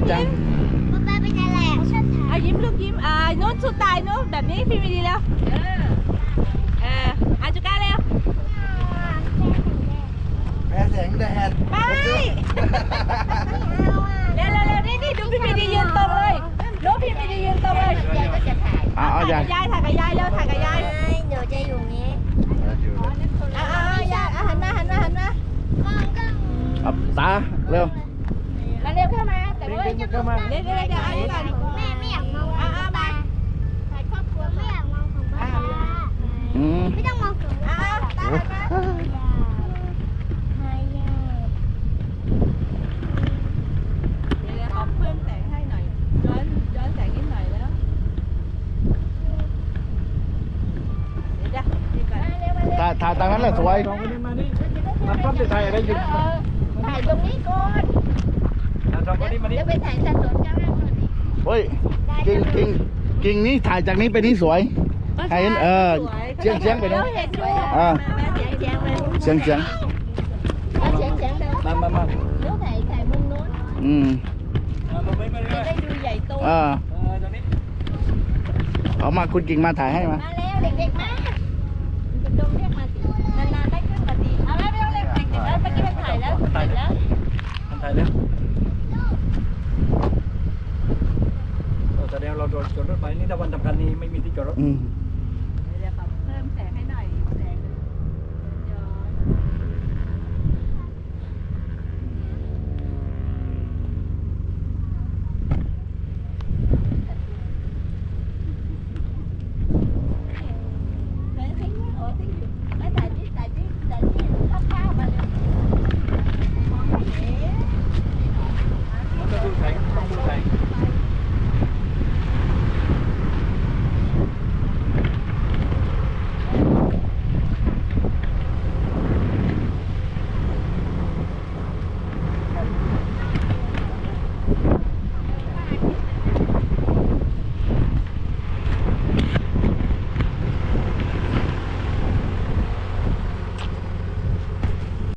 วยจังป๊าป๊าเป็นอะไรอะชอบถ่ายเอายิ้มลูกยิ้มอ่าโน้นสุดตายโน้นแบบนี้พี่ไม่ดีแล้วเออเอออาจุก้าเร็วแพ้แสงแดดไปเร็วเร็วเร็วนี่นี่ดูพี่ไม่ดียืนตรงเลยดูพี่ไม่ดียืนตรงเลยยายก็จะถ่ายเอาเอาอย่าถ่ายกับยายถ่ายกับยายเร็วถ่ายกับยายเดี๋ยวจะอยู่นี้อ่าอ่ายายอะหันมาหันมาหันมากล้องกล้องเอาตาเร็วแล้วเร็วเข้ามา แต่ว่าเร็วเข้ามาเร็วเร็วเดี๋ยวเอาก่อนแม่ไม่อยากมองอ่าอ่ามาถ่ายครอบครัวไม่อยากมองของป๊าอืมไม่ต้องมองของอ่าตาหันมาหายากเดี๋ยวเพิ่มแสงให้หน่อยน้อนแสงนิดหน่อยแล้วเดี๋ยวจ้ะดีก่อนถ่ายถ่ายตามนั้นแหละสวยมันปั๊บจะถ่ายอะไรอยู่ถ่ายตรงนี้ก่อน สองคนนี้มาดิเดี๋ยวไปถ่ายสัดส่วนกันเฮ้ยกิ่งกิ่งกิ่งนี้ถ่ายจากนี้ไปนี้สวยให้เห็นเออเฉียงเฉียงไปนู้นเห็นด้วยอ่าเสียงเสียงเลยเฉียงเฉียงเสียงเสียงเดิมมามามาเดี๋ยวถ่ายถ่ายมุมนู้นอืมมาไม่ไม่จะได้ดูใหญ่โตอ่าเออตอนนี้ เอามาคุณกิ่งมาถ่ายให้มา มาแล้วเด็กๆมาจะดมเรียกมาสินานๆได้ขึ้นมาสิเอาแล้วไม่ต้องเรียกเด็กๆแล้วเมื่อกี้มันถ่ายแล้วเสร็จแล้ว มันถ่ายแล้วแสดงเราโดน จอดรถไปนี่ถ้าวันสำคัญนี้ไม่มีที่จอดรถ อืม